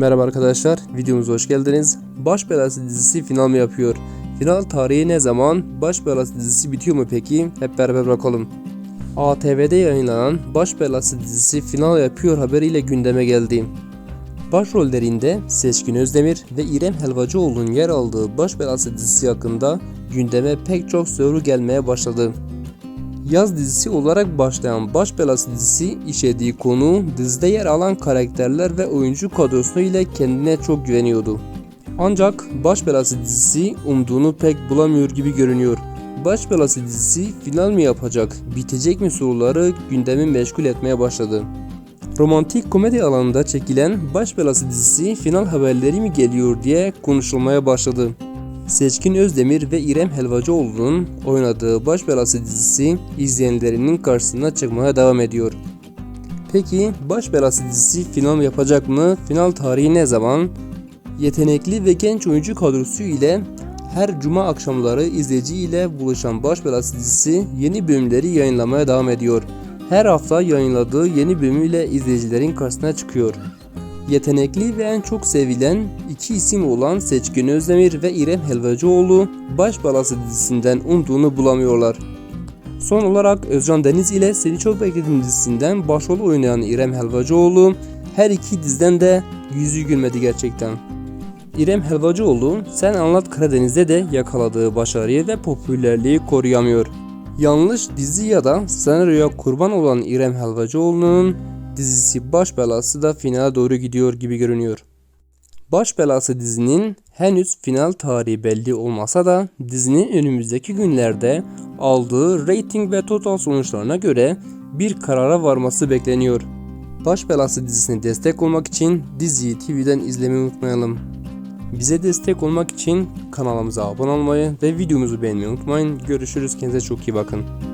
Merhaba arkadaşlar, videomuza hoş geldiniz. Baş Belası dizisi final mi yapıyor? Final tarihi ne zaman? Baş Belası dizisi bitiyor mu peki? Hep beraber bakalım. ATV'de yayınlanan Baş Belası dizisi final yapıyor haberiyle gündeme geldi. Başrollerinde Seçkin Özdemir ve İrem Helvacıoğlu'nun yer aldığı Baş Belası dizisi hakkında gündeme pek çok soru gelmeye başladı. Yaz dizisi olarak başlayan Baş Belası dizisi işlediği konu, dizide yer alan karakterler ve oyuncu kadrosu ile kendine çok güveniyordu. Ancak Baş Belası dizisi umduğunu pek bulamıyor gibi görünüyor. Baş Belası dizisi final mi yapacak, bitecek mi soruları gündemi meşgul etmeye başladı. Romantik komedi alanında çekilen Baş Belası dizisi final haberleri mi geliyor diye konuşulmaya başladı. Seçkin Özdemir ve İrem Helvacıoğlu'nun oynadığı Baş Belası dizisi izleyenlerinin karşısına çıkmaya devam ediyor. Peki Baş Belası dizisi final yapacak mı? Final tarihi ne zaman? Yetenekli ve genç oyuncu kadrosu ile her cuma akşamları izleyici ile buluşan Baş Belası dizisi yeni bölümleri yayınlamaya devam ediyor. Her hafta yayınladığı yeni bölümüyle izleyicilerin karşısına çıkıyor. Yetenekli ve en çok sevilen iki isim olan Seçkin Özdemir ve İrem Helvacıoğlu Baş Balası dizisinden umduğunu bulamıyorlar. Son olarak Özcan Deniz ile Seni Çok Bekledim dizisinden başrol oynayan İrem Helvacıoğlu her iki diziden de yüzü gülmedi gerçekten. İrem Helvacıoğlu Sen Anlat Karadeniz'de de yakaladığı başarıyı ve popülerliği koruyamıyor. Yanlış dizi ya da senaryoya kurban olan İrem Helvacıoğlu'nun dizisi Baş Belası da finale doğru gidiyor gibi görünüyor. Baş Belası dizinin henüz final tarihi belli olmasa da dizinin önümüzdeki günlerde aldığı rating ve total sonuçlarına göre bir karara varması bekleniyor. Baş Belası dizisine destek olmak için diziyi TV'den izlemeyi unutmayalım. Bize destek olmak için kanalımıza abone olmayı ve videomuzu beğenmeyi unutmayın. Görüşürüz. Kendinize çok iyi bakın.